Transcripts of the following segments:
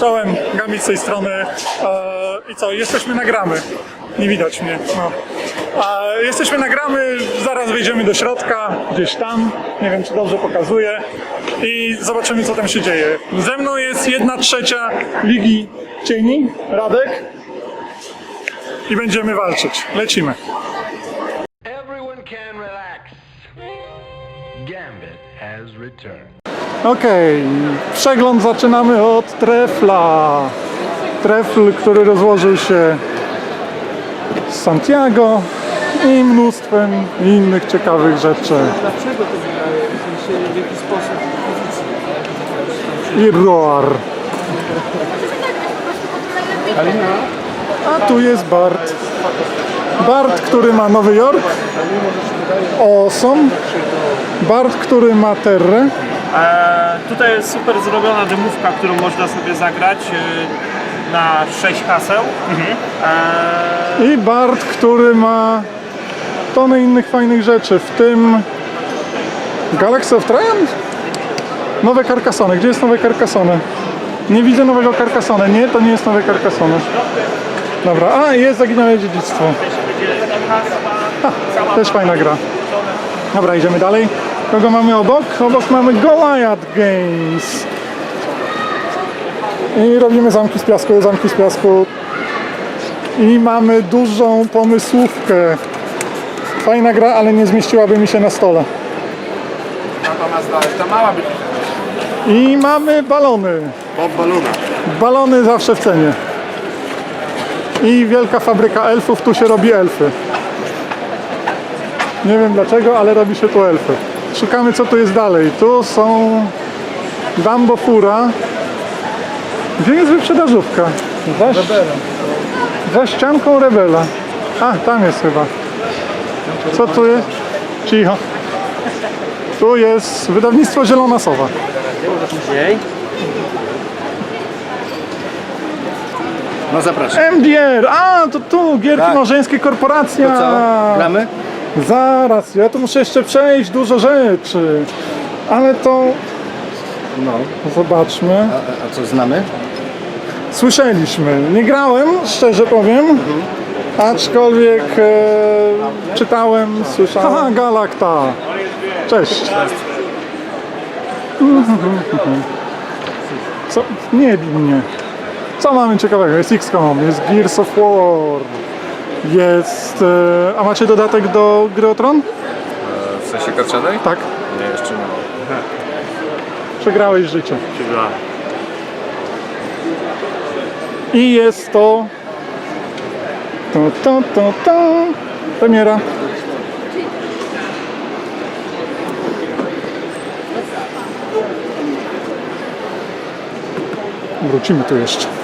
Czołem, Gambit z tej strony. E, I co, jesteśmy nagramy. Nie widać mnie. No. E, jesteśmy nagramy, zaraz wejdziemy do środka, gdzieś tam. Nie wiem, czy dobrze pokazuję. I zobaczymy, co tam się dzieje. Ze mną jest jedna trzecia Ligi Cieni, Radek. I będziemy walczyć. Lecimy. Everyone can relax. Gambit has returned. Okej, przegląd zaczynamy od trefla. Trefl, który rozłożył się z Santiago i mnóstwem innych ciekawych rzeczy. Dlaczego to wydaje? W jaki sposób fizycznie. I roar. A tu jest Bart. Bart, który ma Nowy Jork. Awesome. Bart, który ma Terrę. E, tutaj jest super zrobiona dymówka, którą można sobie zagrać e, na 6 haseł. E, I Bart, który ma tonę innych fajnych rzeczy, w tym Galaxy of Triumph? Nowe Carcassonne. Gdzie jest nowe Carcassonne? Nie widzę nowego Carcassonne. Nie, to nie jest nowe Carcassonne. Dobra, a jest Zaginione Dziedzictwo. Ha, też fajna gra. Dobra, idziemy dalej. Kogo mamy obok? Obok mamy Goliath Games. I robimy zamki z piasku, zamki z piasku. I mamy dużą pomysłówkę. Fajna gra, ale nie zmieściłaby mi się na stole. Natomiast ta mała I mamy balony. Bob Baluna. Balony zawsze w cenie. I wielka fabryka elfów, tu się robi elfy. Nie wiem dlaczego, ale robi się tu elfy. Szukamy co tu jest dalej. Tu są Dumbo Fura. Gdzie jest wyprzedażówka? Za, za ścianką Rebela. A, tam jest chyba. Co tu jest? Cicho. Tu jest wydawnictwo Zielona Sowa. No zapraszam. MDR! A, to tu, gierki Tak. małżeńskie korporacja! To co? Gramy? Zaraz, ja tu muszę jeszcze przejść dużo rzeczy. Ale to No. zobaczmy. A, a- co znamy? Słyszeliśmy. Nie grałem, szczerze powiem. Aczkolwiek e, czytałem, słyszałem. Aha, Galakta. Cześć. Co? Nie bij mnie. Co mamy ciekawego? Jest XCOM, jest Gears of War. Jest... E, a macie dodatek do gry o Tron? W sensie karczanej? Tak. Nie, jeszcze nie. Przegrałeś życie. I jest to. To, to, to, to. Premiera. Wrócimy tu jeszcze.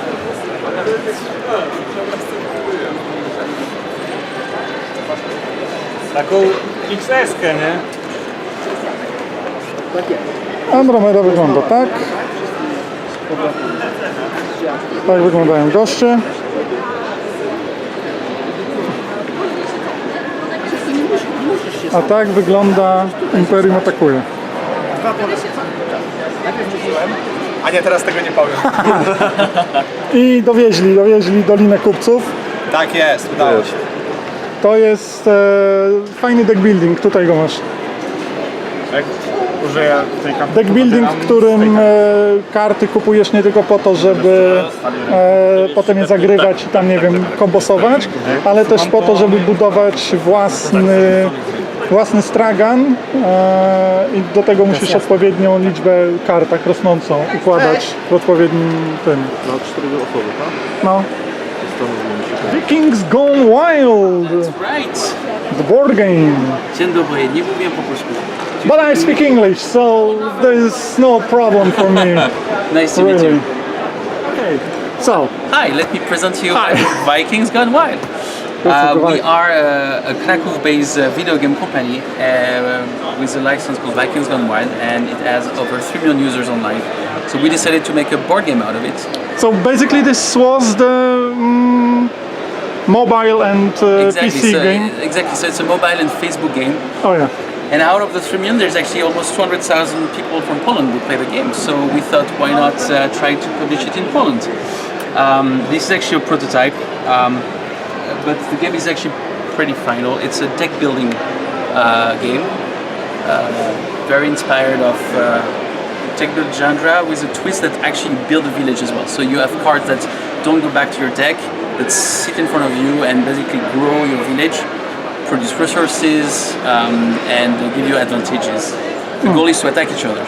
Taką XS-kę, nie? Andromeda wygląda tak. Tak wyglądają goście. A tak wygląda Imperium atakuje. A nie, teraz tego nie powiem. I dowieźli, dowieźli Dolinę Kupców. tak jest, udało się. To jest e, fajny deck building, tutaj go masz. Użyję tej kapki. Deck building, w którym e, karty kupujesz nie tylko po to, żeby e, potem je zagrywać i tam, nie wiem, kombosować, ale też po to, żeby budować własny, własny stragan e, i do tego musisz odpowiednią liczbę kart, tak rosnącą, układać w odpowiednim tym. No, cztery osoby, tak? No. Vikings Gone Wild, That's Right. the board game. Dzień dobry, nie mówię po polsku. But I speak English, so there's no problem for me, Nice to meet you. Okay. So, Hi, let me present to you Hi. Vikings Gone Wild. Uh, we are a, a Krakow-based uh, video game company uh, with a license called Vikings Gone Wild, and it has over 3 million users online. So we decided to make a board game out of it. so basically this was the mm, mobile and uh, exactly. PC so, game. Exactly. So it's a mobile and Facebook game. Oh yeah. And out of the 3 million, there's actually almost 200,000 people from Poland who play the game. So we thought, why not uh, try to publish it in Poland? Um, this is actually a prototype, um, but the game is actually pretty final. It's a deck building uh, game, uh, very inspired of uh, the genre with a twist that actually build a village as well. So you have cards that don't go back to your deck, that sit in front of you and basically grow your village, produce resources, um, and give you advantages. The goal is to attack each other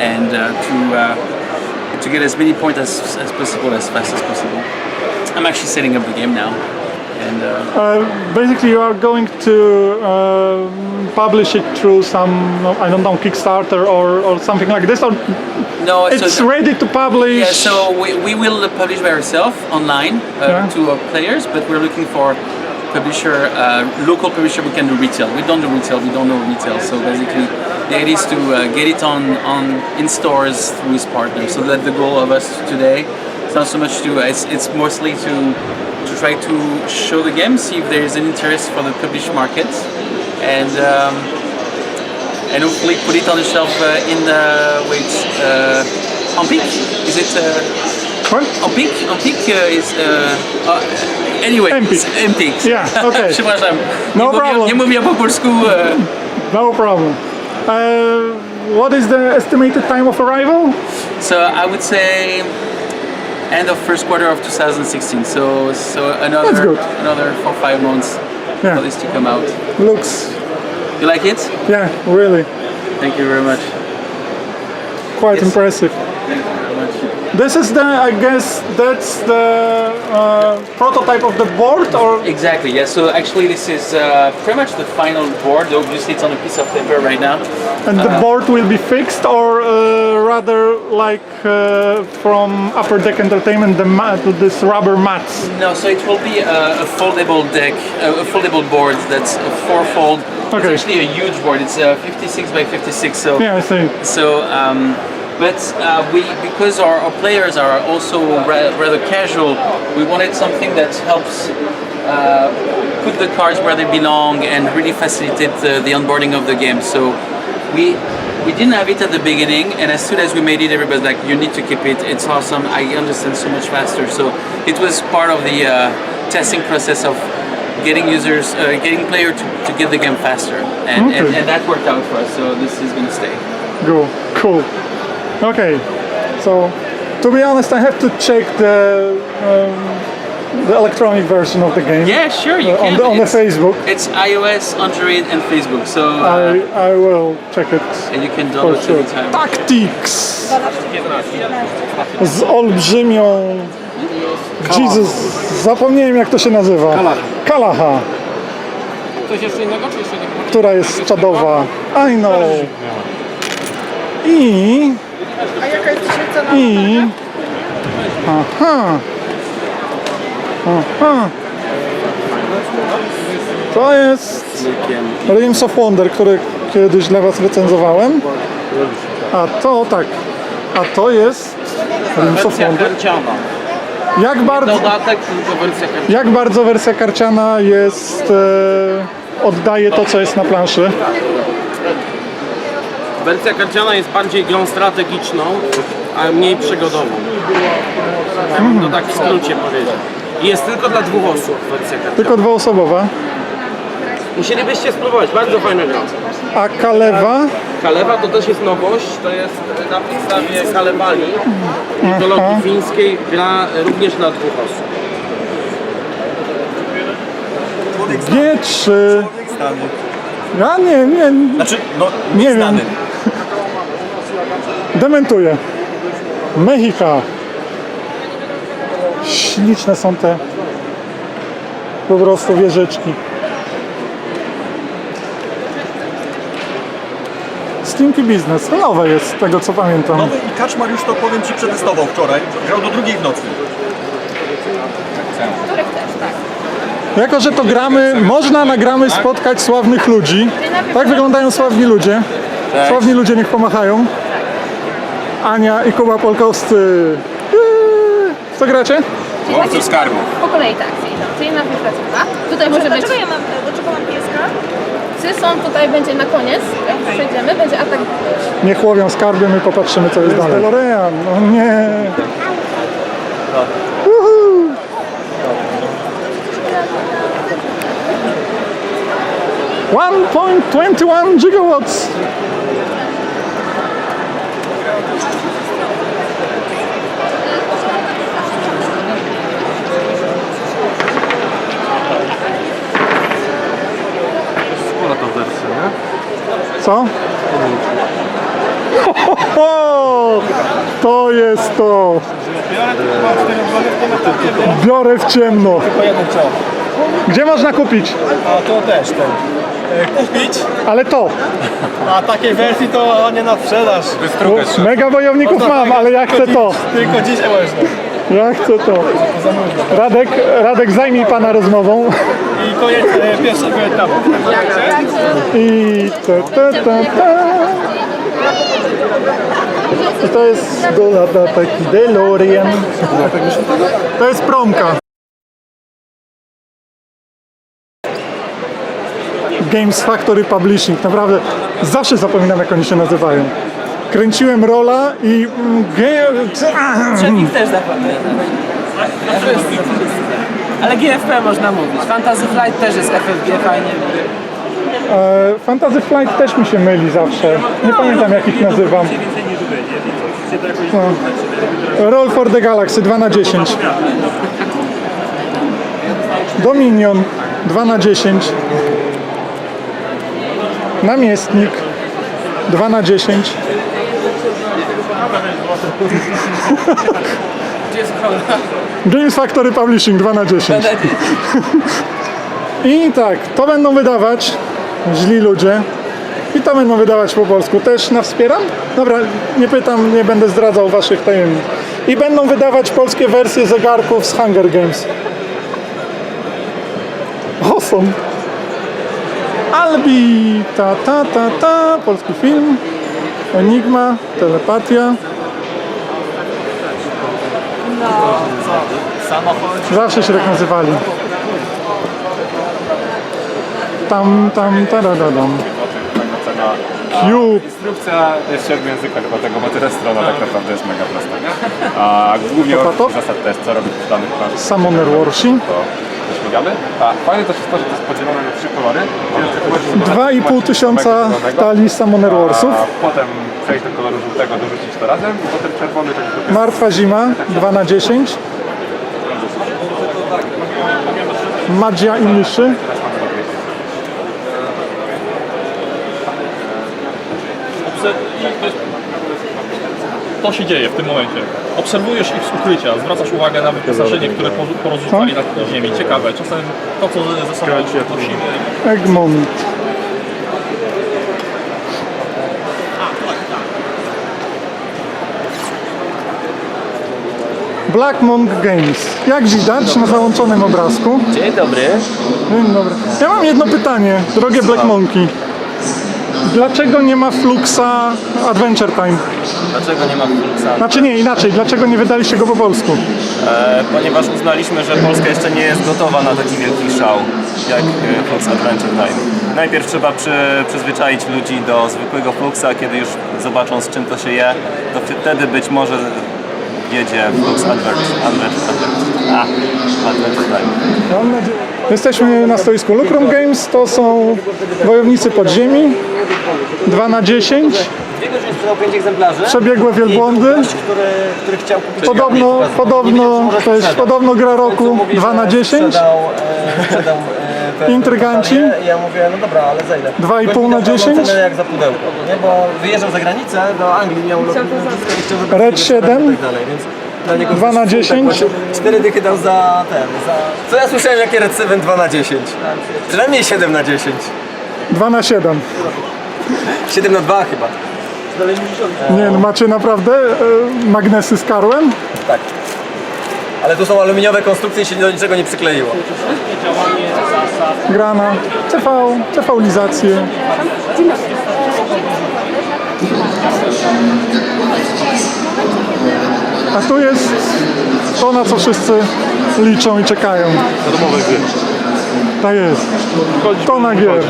and uh, to uh, to get as many points as, as possible as fast as possible. I'm actually setting up the game now, and uh, Uh, basically, you are going to uh, publish it through some, I don't know, Kickstarter or, or something like this, or no, it's so ready to publish. Yeah, so we, we will publish by ourselves online uh, Yeah. to our players, but we're looking for publisher, uh, local publisher who can do retail. We don't do retail, we don't know retail. So basically, the idea is to uh, get it on, on in stores through his partners. So that the goal of us today is not so much to, it's, it's mostly to to try to show the game, see if there is an interest for the published market, and um, and hopefully put it on the shelf uh, in uh, wait uh, on peak. Is it? Uh, What? on peak, on peak uh, is uh, uh, anyway. Empik. it's Yeah, okay. No problem. Nie mówię po polsku. Uh, No problem. Uh, what is the estimated time of arrival? so I would say end of first quarter of 2016. So so another another four five months Yeah. for this to come out. Looks, You like it? yeah, really Thank you very much. quite Yes. impressive. Thank you very much. This is the, I guess, that's the uh, prototype of the board, or Exactly, yeah. So actually, this is uh, pretty much the final board. Obviously, it's on a piece of paper right now. and the board will be fixed, or uh, rather like uh, from Upper Deck Entertainment, the mat, this rubber mats. No, so it will be a, a foldable deck, a, a foldable board that's a four-fold. Okay. It's actually a huge board. It's uh, 56 by 56. So Yeah, I see. So, um, but uh, we because our, our players are also ra- rather casual, we wanted something that helps uh, put the cards where they belong and really facilitate the, the onboarding of the game. So we we didn't have it at the beginning, and as soon as we made it, everybody's like, "You need to keep it. It's awesome. I understand so much faster." So it was part of the uh, testing process of getting users, uh, getting player to, to get the game faster, and, and, Okay. and that worked out for us. So this is going to stay. Cool, cool. Okay, so to be honest, I have to check the um, the electronic version of the game. Yeah, sure, you uh, on can. the on the Facebook. It's iOS, Android, and Facebook. So uh, I I will check it and you can download sure. anytime. Tactics z olbrzymią. Jesus, zapomniałem jak to się nazywa. Kalaha. Coś jeszcze innego, czy jeszcze nie? która jest czadowa. I know. I... I... Aha. Aha. To jest Realms of Wonder, który kiedyś dla Was recenzowałem. A to tak. A to jest Realms of Wonder. Jak bardzo, jak bardzo wersja karciana jest... E, oddaje to, co jest na planszy. Wersja karciana jest bardziej grą strategiczną, a mniej przygodową. To tak w skrócie powiedział. I Jest tylko dla dwóch osób wersja karciana. Tylko dwuosobowa. Musielibyście spróbować, bardzo fajna gra. A Kalewa Kalewa to też jest nowość, to jest na podstawie Kalewali, mitologii fińskiej, gra również dla dwóch osób. G3. Ja nie, nie, Znaczy, no, nie wiem. znany. Dementuję. Mechika. Śliczne są te po prostu wieżyczki. Stinky Business. Nowe jest, z tego co pamiętam. Nowy i Kaczmar już to powiem Ci przetestował wczoraj. Grał do drugiej w nocy. Jako, że to gramy, można nagramy spotkać sławnych ludzi. Tak wyglądają sławni ludzie. Sławni ludzie niech pomachają. Ania i Kuba Polkowscy. Eee, W co gracie? Łowców skarbów. Po kolei tak. Czyli na wypracowa. Tutaj może być... Dlaczego ja mam, dlaczego mam pieska? Psy są tutaj, będzie na koniec, jak przejdziemy, będzie atak Niech łowią skarby, my popatrzymy co jest dalej. DeLorean, no nie. Uhu. One point twenty-one gigawatts. Spora ta wersja, nie? Co? Ho, ho, ho! To jest to! Biorę w ciemno. Gdzie można kupić? A to też ten. E, Kupić, Ale to. a takiej wersji to nie na sprzedaż. Mega wojowników mam, ale ja chcę to. Tylko dzisiaj można. Ja chcę to. Radek, Radek zajmij pana rozmową. I koniec e, pierwszego etapu. I ta, ta, ta, ta. I to jest do, taki DeLorean. To jest promka. Games Factory Publishing. Naprawdę zawsze zapominam jak oni się nazywają. Kręciłem rola i... mm, Ich też zapomnę. Ale GFP można mówić. Fantasy Flight też jest FFG, fajnie. E, Fantasy Flight też mi się myli zawsze. Nie pamiętam jak ich nazywam. No. Roll for the Galaxy 2 na 10. Dominion 2 na 10. Namiestnik 2 na 10. Gdzie jest? Games Factory Publishing 2 na 10. I tak, to będą wydawać źli ludzie. I to będą wydawać po polsku. Też na wspieram? Dobra, nie pytam, nie będę zdradzał waszych tajemnic. I będą wydawać polskie wersje zegarków z Hunger Games. Awesome. Albi, ta ta ta ta, polski film. Enigma, telepatia. Zawsze się tak nazywali. Tam, tam, taradadam. Cube. Instrukcja jest w siedmiu językach, dlatego, bo tyle strona tak naprawdę jest mega prosta. A głównie zasad też, co robić w danych Summoner Warshi. To śmigamy. A fajne też jest to, że to jest podzielone na trzy kolory. Więc jak wybrać 2,5 kolor tysiąca talii Summoner Warsów. A potem przejść do koloru żółtego, dorzucić to razem i potem czerwony tak Martwa zima 2 na 10. Madzia i myszy. To się dzieje w tym momencie. Obserwujesz ich z ukrycia, zwracasz uwagę na wyposażenie, które po- porozrzucali na ziemi. Ciekawe, czasem to, co ze sobą nosimy, Egmont. Black Monk Games. Jak widać na załączonym obrazku. Dzień dobry. Dzień dobry. Ja mam jedno pytanie, drogie Black Monkey. Dlaczego nie ma Fluxa Adventure Time? Dlaczego nie ma Fluxa? Znaczy nie, inaczej, dlaczego nie wydaliście go po polsku? E, ponieważ uznaliśmy, że Polska jeszcze nie jest gotowa na taki wielki szał jak e, Flux Adventure Time. Najpierw trzeba przy, przyzwyczaić ludzi do zwykłego Fluxa, kiedy już zobaczą z czym to się je, to wtedy być może jedzie Flux Adventure, Adventure, Adventure, a. Mam nadzieję. Jesteśmy na stoisku Lucrum Games, to są wojownicy podziemi. 2 na 10. Dwie godziny sprzedał pięć egzemplarzy. Przebiegłe wielbłądy. Podobno, podobno, to jest podobno gra roku 2 na 10. Te Intryganci. I ja mówię, no dobra, ale za ile? 2,5 Gość mi na dał pełną 10? cenę jak za pudełko, nie? Bo wyjeżdżał za granicę, do Anglii, miał lotnisko i chciał Red restaurant 7. i tak dalej, więc dla niego 2 na 10. Tak, Cztery dychy dał za ten, za... Co ja słyszałem, jakie Red 7 2 na 10? Przynajmniej 7 na 10. 2 na 7. 7 na 2 chyba. Nie, no macie naprawdę e, magnesy z karłem? Tak. Ale tu są aluminiowe konstrukcje i się do niczego nie przykleiło. Grana, CV, CV-lizacje. A tu jest to, na co wszyscy liczą i czekają. Tak jest. To na gier.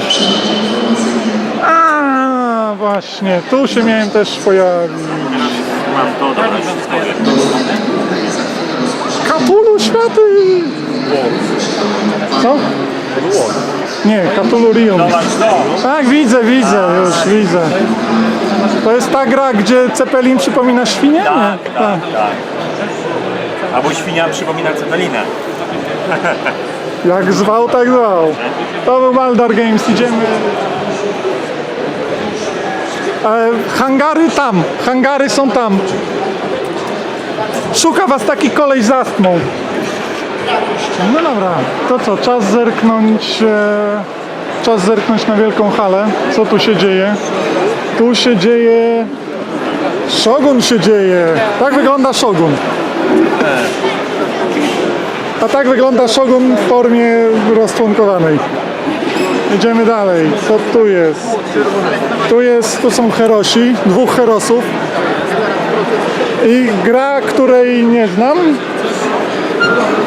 A właśnie, tu się miałem też pojawić. Kapulu światy! Co? Nie, Katulurium. Tak, widzę, widzę, już widzę. To jest ta gra, gdzie Cepelin przypomina świnię? Nie? Tak. tak. Albo świnia przypomina cepelinę. Jak zwał, tak zwał. To był Maldar Games, idziemy. E, hangary tam, hangary są tam. Szuka was taki koleś z astmą. No dobra, to co, czas zerknąć, e, czas zerknąć na wielką halę. Co tu się dzieje? Tu się dzieje... Shogun się dzieje. Tak wygląda Shogun. A tak wygląda Shogun w formie rozczłonkowanej. Idziemy dalej. Co tu jest? Tu jest, tu są herosi, dwóch herosów. I gra, której nie znam.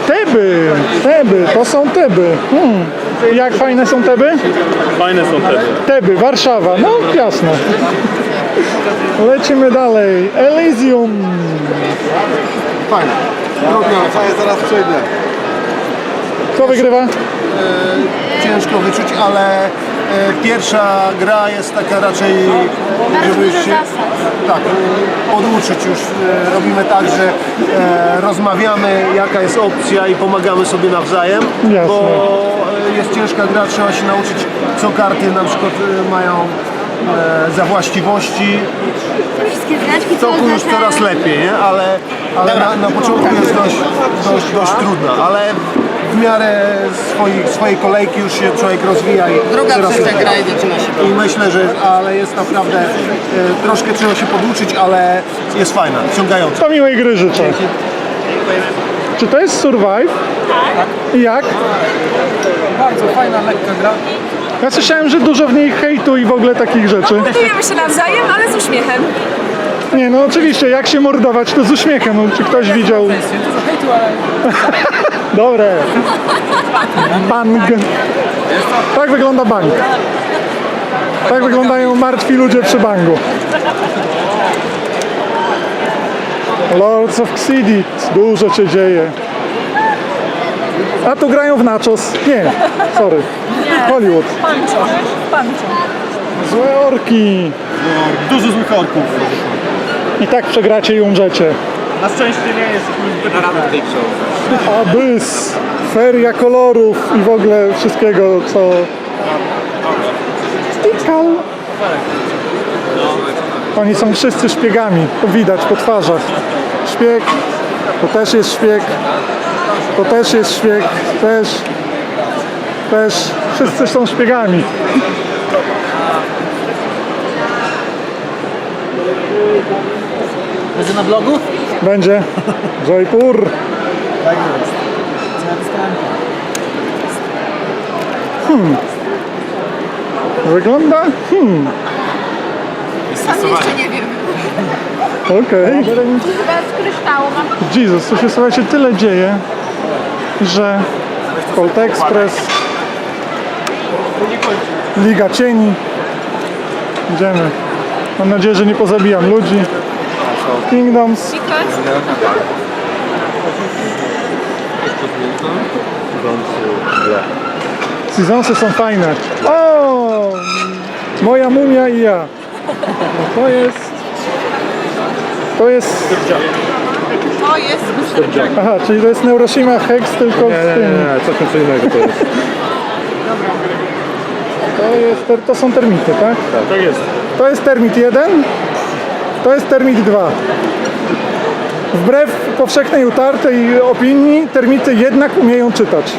Teby, Teby, to są Teby. Hmm. Jak fajne są Teby? Fajne są te. Teby, Warszawa, no jasne. Lecimy dalej. Elysium. Fajnie. Robione, fajnie, zaraz przejdę. Kto wygrywa? Ciężko wyczuć, ale e, pierwsza gra jest taka raczej, żeby się tak, e, poduczyć już. E, robimy tak, że e, rozmawiamy jaka jest opcja i pomagamy sobie nawzajem, Jasne. bo e, jest ciężka gra, trzeba się nauczyć co karty na przykład e, mają e, za właściwości. Wszystkie znaczki, W toku już coraz lepiej, nie? ale, ale na, na początku jest dość, dość, dość trudna, ale w miarę swojej, swojej kolejki już się człowiek rozwija i Druga coraz trzecia lepiej. gra i zaczyna się I myślę, że ale jest naprawdę, e, troszkę trzeba się poduczyć, ale jest fajna, ciągająca. To miłej gry życzę. Czy to jest Survive? Tak. I jak? Bardzo fajna, lekka gra. Ja słyszałem, że dużo w niej hejtu i w ogóle takich rzeczy. Mordujemy się nawzajem, ale z uśmiechem. Nie, no oczywiście, jak się mordować, to z uśmiechem. No, czy ktoś widział? Dużo hejtu, ale Dobre. Bang. Tak wygląda bank. Tak wyglądają martwi ludzie przy bangu. Lords of Xidit. Dużo się dzieje. A tu grają w nachos. Nie, sorry. Hollywood. Pancho. Pancho. Złe orki. Dużo złych orków. I tak przegracie i umrzecie. Na szczęście nie jest zbyt rano w tej książce. Abyss, feria kolorów i w ogóle wszystkiego, co... Stikal. Oni są wszyscy szpiegami, to widać po twarzach. Szpieg, to też jest szpieg, to też jest szpieg, też, też, wszyscy są szpiegami. Będzie na blogu? Będzie Jaipur. Hmm. Wygląda? Hmm. Sam jeszcze nie wiem. Okej. Chyba z kryształu mam Jezus, tu się słuchajcie tyle dzieje, że Colt Express, Liga Cieni. Idziemy. Mam nadzieję, że nie pozabijam ludzi. Kingdoms. Seasonsy są fajne. O! Moja mumia i ja. To jest... To jest... To jest Aha, czyli to jest Neuroshima Hex tylko z tym. coś co innego to jest. To, jest, to są termity, tak? Tak jest. To jest termit 1, to jest termit 2. Wbrew powszechnej utartej opinii, termity jednak umieją czytać.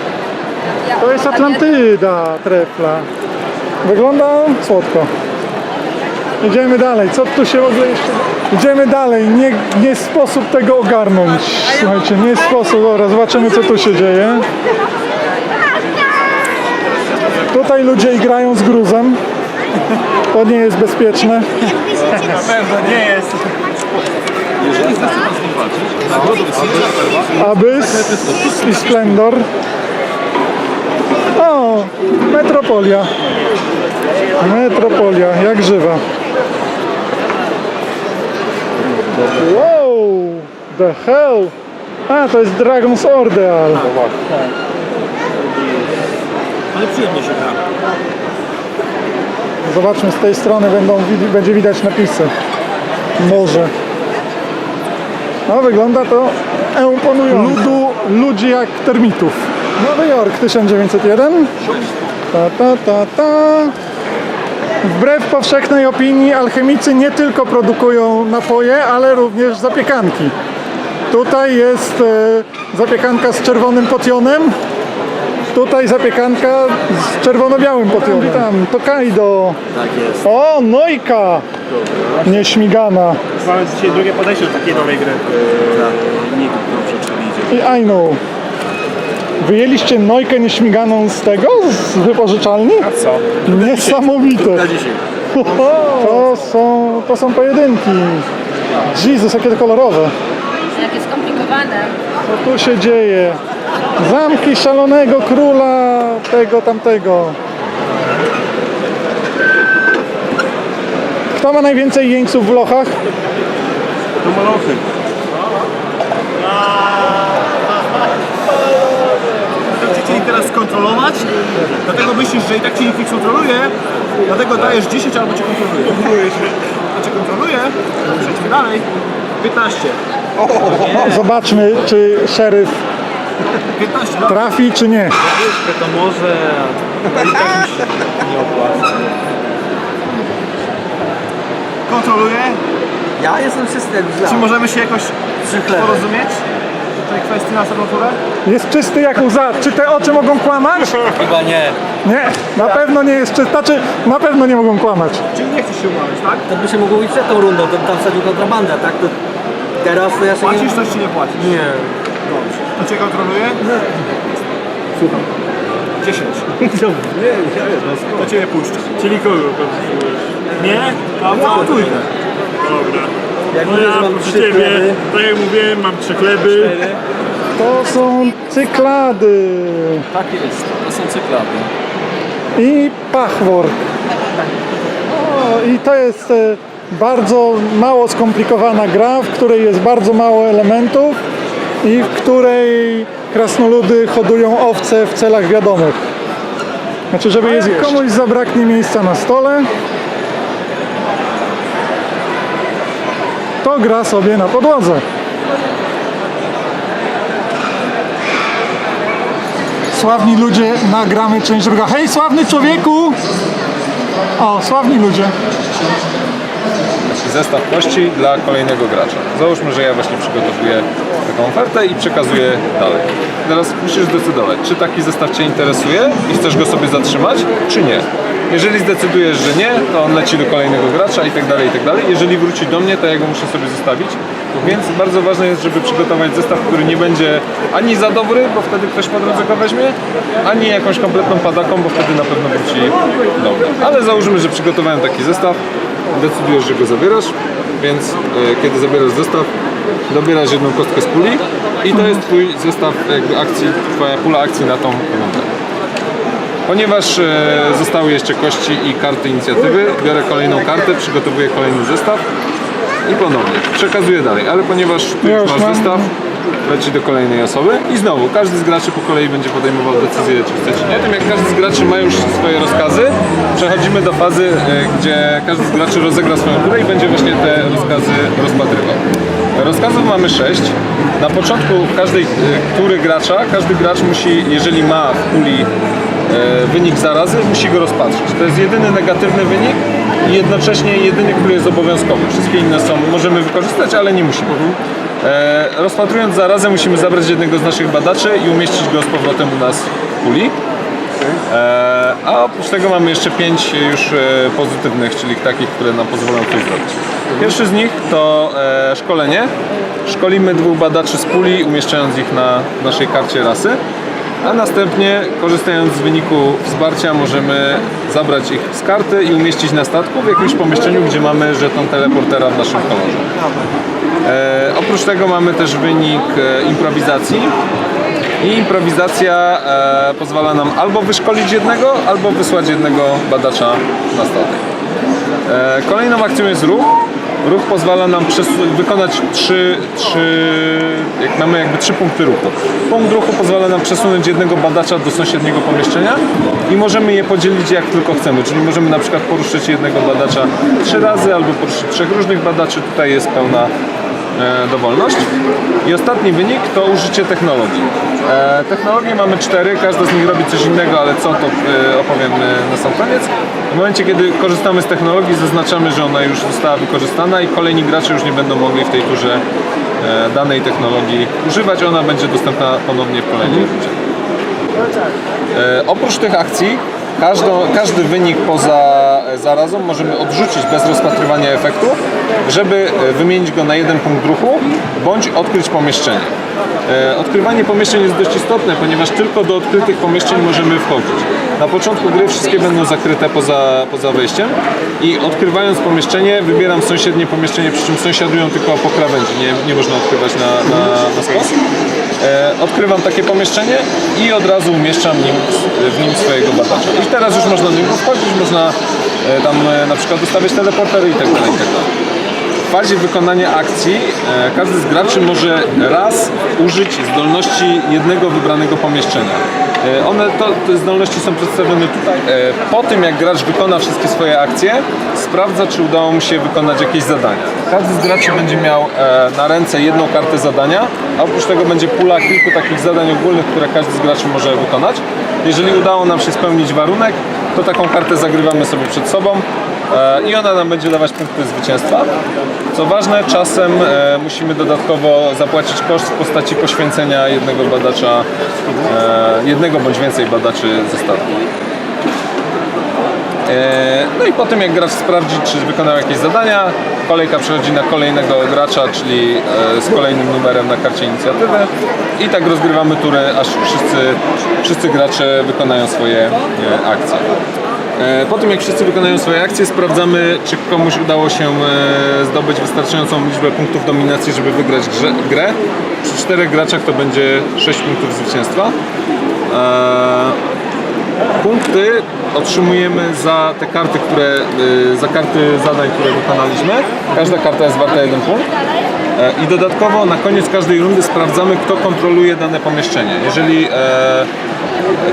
To jest Atlantyda trefla. Wygląda słodko. Idziemy dalej. Co tu się w ogóle jeszcze... Idziemy dalej. Nie, nie sposób tego ogarnąć. Słuchajcie, nie sposób. Dobra, zobaczymy co tu się dzieje. Tutaj ludzie grają z gruzem. To nie jest bezpieczne. Na pewno nie jest. Abyss i Splendor. O, Metropolia. Metropolia, jak żywa. Wow, the hell. A, to jest Dragon's Ordeal. Ale przyjemnie się gra. Zobaczmy, z tej strony będą, będzie widać napisy. Może. No, wygląda to imponująco. Ludu, ludzi jak termitów. Nowy Jork 1901. Ta, ta, ta, ta. Wbrew powszechnej opinii alchemicy nie tylko produkują napoje, ale również zapiekanki. Tutaj jest e, zapiekanka z czerwonym potionem. Tutaj zapiekanka z czerwono-białym potionem. Witam, to Kaido. Tak jest. O, Nojka! Nieśmigana. Mamy dzisiaj drugie podejście do takiej nowej gry. Nikt dobrze czy idzie. I I know. Wyjęliście Nojkę nieśmiganą z tego? Z wypożyczalni? A co? Niesamowite. Na dzisiaj. To są, to są pojedynki. Jezus, jakie to kolorowe. Jakie skomplikowane. Co tu się dzieje? Zamki szalonego króla tego tamtego. Kto ma najwięcej jeńców w lochach? To malochy. Będziecie chcieli teraz skontrolować, dlatego myślisz, że i tak cię nikt nie kontroluje, dlatego dajesz 10 albo cię kontroluje. A cię kontroluje, przejdźmy dalej. 15. No, zobaczmy, czy szeryf 15 lat. trafi, czy nie. To może, ale i tak mi się nie opłaca. Kontroluje. Ja jestem system dla. Czy możemy się jakoś porozumieć w tej kwestii na samą turę? Jest czysty jak łza. Czy te oczy mogą kłamać? Chyba nie. Nie, na pewno nie jest czysty. Znaczy, na pewno nie mogą kłamać. Czyli nie chcesz się umawiać, tak? To by się mogło być przed tą rundą, to by tam wsadził kontrabandę, tak? To teraz to ja się Płacisz nie... coś czy nie płacisz? Nie. To cię kontroluje? Słucham. 10. Nie, nie, no To cię nie puszczę. Czyli kogo kontrolujesz? Nie? A trójkę. Dobra. Jak mówię, że mam trzy chleby, tak jak mówiłem, mam trzy chleby. To są cyklady Tak jest, to są cyklady. i pachwor. O, I to jest e, bardzo mało skomplikowana gra, w której jest bardzo mało elementów i w której krasnoludy hodują owce w celach wiadomych. Znaczy, żeby je zjeść. Komuś zabraknie miejsca na stole, to gra sobie na podłodze. Sławni ludzie, nagramy część druga. Hej, sławny człowieku! O, sławni ludzie. Zestaw kości dla kolejnego gracza. Załóżmy, że ja właśnie przygotowuję taką ofertę i przekazuję dalej. Teraz musisz zdecydować, czy taki zestaw Cię interesuje i chcesz go sobie zatrzymać, czy nie. Jeżeli zdecydujesz, że nie, to on leci do kolejnego gracza i tak dalej, i tak dalej. Jeżeli wróci do mnie, to ja go muszę sobie zostawić. Więc bardzo ważne jest, żeby przygotować zestaw, który nie będzie ani za dobry, bo wtedy ktoś po drodze go weźmie, ani jakąś kompletną padaką, bo wtedy na pewno wróci do mnie. Ale załóżmy, że przygotowałem taki zestaw, decydujesz, że go zabierasz, więc e, kiedy zabierasz zestaw, dobierasz jedną kostkę z puli i to jest twój zestaw jakby akcji, twoja pula akcji na tą rundę. Ponieważ e, zostały jeszcze kości i karty inicjatywy, biorę kolejną kartę, przygotowuję kolejny zestaw i ponownie przekazuję dalej, ale ponieważ ty już masz zestaw, leci do kolejnej osoby i znowu każdy z graczy po kolei będzie podejmował decyzję, czy chce, czy nie. Tym jak każdy z graczy ma już swoje rozkazy, przechodzimy do fazy, e, gdzie każdy z graczy rozegra swoją turę i będzie właśnie te rozkazy rozpatrywał. Rozkazów mamy sześć. Na początku każdej e, tury gracza, każdy gracz musi, jeżeli ma w puli e, wynik zarazy, musi go rozpatrzyć. To jest jedyny negatywny wynik i jednocześnie jedyny, który jest obowiązkowy. Wszystkie inne są, możemy wykorzystać, ale nie musimy. E, rozpatrując zarazę musimy zabrać jednego z naszych badaczy i umieścić go z powrotem u nas w puli. E, a oprócz tego mamy jeszcze pięć już e, pozytywnych, czyli takich, które nam pozwolą coś zrobić. Pierwszy z nich to szkolenie. Szkolimy dwóch badaczy z puli, umieszczając ich na naszej karcie rasy. A następnie, korzystając z wyniku wsparcia, możemy zabrać ich z karty i umieścić na statku w jakimś pomieszczeniu, gdzie mamy żeton teleportera w naszym kolorze. E, oprócz tego mamy też wynik e, improwizacji. I improwizacja e, pozwala nam albo wyszkolić jednego, albo wysłać jednego badacza na statek. E, kolejną akcją jest ruch. Ruch pozwala nam wykonać trzy, trzy, jak mamy jakby trzy punkty ruchu. Punkt ruchu pozwala nam przesunąć jednego badacza do sąsiedniego pomieszczenia i możemy je podzielić jak tylko chcemy. Czyli możemy na przykład poruszyć jednego badacza trzy razy albo poruszyć trzech różnych badaczy. Tutaj jest pełna dowolność. I ostatni wynik to użycie technologii. E, technologie mamy cztery, każda z nich robi coś innego, ale co to e, opowiem e, na sam koniec. W momencie, kiedy korzystamy z technologii, zaznaczamy, że ona już została wykorzystana i kolejni gracze już nie będą mogli w tej turze e, danej technologii używać. Ona będzie dostępna ponownie w kolejnej rundzie. E, oprócz tych akcji, każdą, każdy wynik poza e, zarazą możemy odrzucić bez rozpatrywania efektu, żeby e, wymienić go na jeden punkt ruchu, bądź odkryć pomieszczenie. E, odkrywanie pomieszczeń jest dość istotne, ponieważ tylko do odkrytych pomieszczeń możemy wchodzić. Na początku gry wszystkie będą zakryte poza, poza wejściem i odkrywając pomieszczenie wybieram sąsiednie pomieszczenie, przy czym sąsiadują tylko po krawędzi, nie, nie można odkrywać na, na, na sposób. E, odkrywam takie pomieszczenie i od razu umieszczam nim, w nim swojego badacza. I teraz już można do niego wchodzić, można e, tam e, na przykład ustawiać teleportery i tak dalej, i tak dalej. W fazie wykonania akcji e, każdy z graczy może raz użyć zdolności jednego wybranego pomieszczenia. E, One, to, te zdolności są przedstawione tutaj. E, Po tym jak gracz wykona wszystkie swoje akcje, sprawdza czy udało mu się wykonać jakieś zadania. Każdy z graczy będzie miał na ręce jedną kartę zadania, a oprócz tego będzie pula kilku takich zadań ogólnych, które każdy z graczy może wykonać. Jeżeli udało nam się spełnić warunek, to taką kartę zagrywamy sobie przed sobą i ona nam będzie dawać punkty zwycięstwa. Co ważne, czasem e, musimy dodatkowo zapłacić koszt w postaci poświęcenia jednego badacza, e, jednego bądź więcej badaczy ze statku. E, No i po tym jak gracz sprawdzi, czy wykonał jakieś zadania, kolejka przechodzi na kolejnego gracza, czyli e, z kolejnym numerem na karcie inicjatywy i tak rozgrywamy turę, aż wszyscy, wszyscy gracze wykonają swoje e, akcje. E, Po tym jak wszyscy wykonają swoje akcje, sprawdzamy, czy komuś udało się e, zdobyć wystarczającą liczbę punktów dominacji, żeby wygrać grę. Przy czterech graczach to będzie 6 punktów zwycięstwa. E, Punkty otrzymujemy za te karty, które, za karty zadań, które wykonaliśmy. Każda karta jest warta jeden punkt. E, I dodatkowo na koniec każdej rundy sprawdzamy, kto kontroluje dane pomieszczenie. Jeżeli e,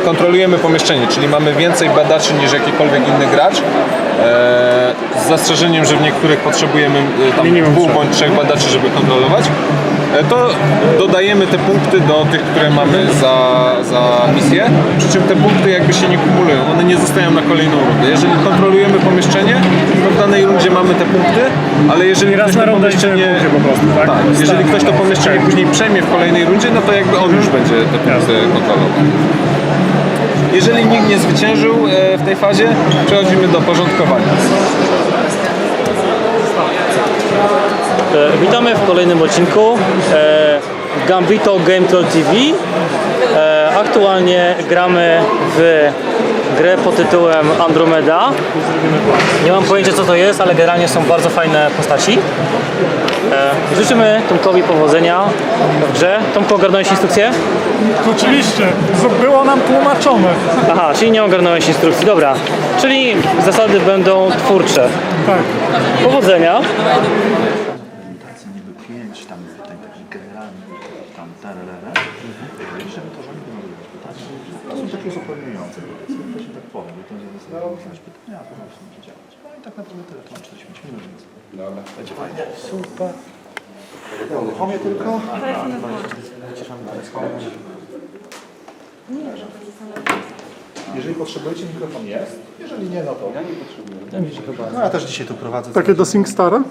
kontrolujemy pomieszczenie, czyli mamy więcej badaczy niż jakikolwiek inny gracz, e, z zastrzeżeniem, że w niektórych potrzebujemy tam dwóch bądź trzech badaczy, żeby kontrolować, to dodajemy te punkty do tych, które mamy za, za misję, przy czym te punkty jakby się nie kumulują, one nie zostają na kolejną rundę. Jeżeli kontrolujemy pomieszczenie, to w danej rundzie mamy te punkty, ale jeżeli ktoś to pomieszczenie, tak? jeżeli ktoś to pomieszczenie później przejmie w kolejnej rundzie, no to jakby on już będzie te punkty kontrolował. Jeżeli nikt nie zwyciężył e, w tej fazie, przechodzimy do porządkowania. E, Witamy w kolejnym odcinku e, Gambito Game Troll TV. E, Aktualnie gramy w grę pod tytułem Andromeda. Nie mam pojęcia co to jest, ale generalnie są bardzo fajne postaci. Życzymy Tomkowi powodzenia w grze. Tomku, ogarnąłeś instrukcję? Oczywiście, było nam tłumaczone. Aha, czyli nie ogarnąłeś instrukcji. Dobra, czyli zasady będą twórcze. Tak. Powodzenia. niby pięć tam tutaj takich generalnych tam tararara, żeby to, że oni będą robić pytania. To są takie uzupełniające, powiedzmy, to się tak powiem, bo to nie jest zadać pytania, a po prostu może działać. No i tak naprawdę tyle, to mam 45 minut, więc Dobra. będzie fajnie. Super. Uruchomię tylko. Jeżeli potrzebujecie, mikrofon jest. Jeżeli nie, no to... Ja nie potrzebuję. No ja też dzisiaj tu prowadzę. Takie do SingStara?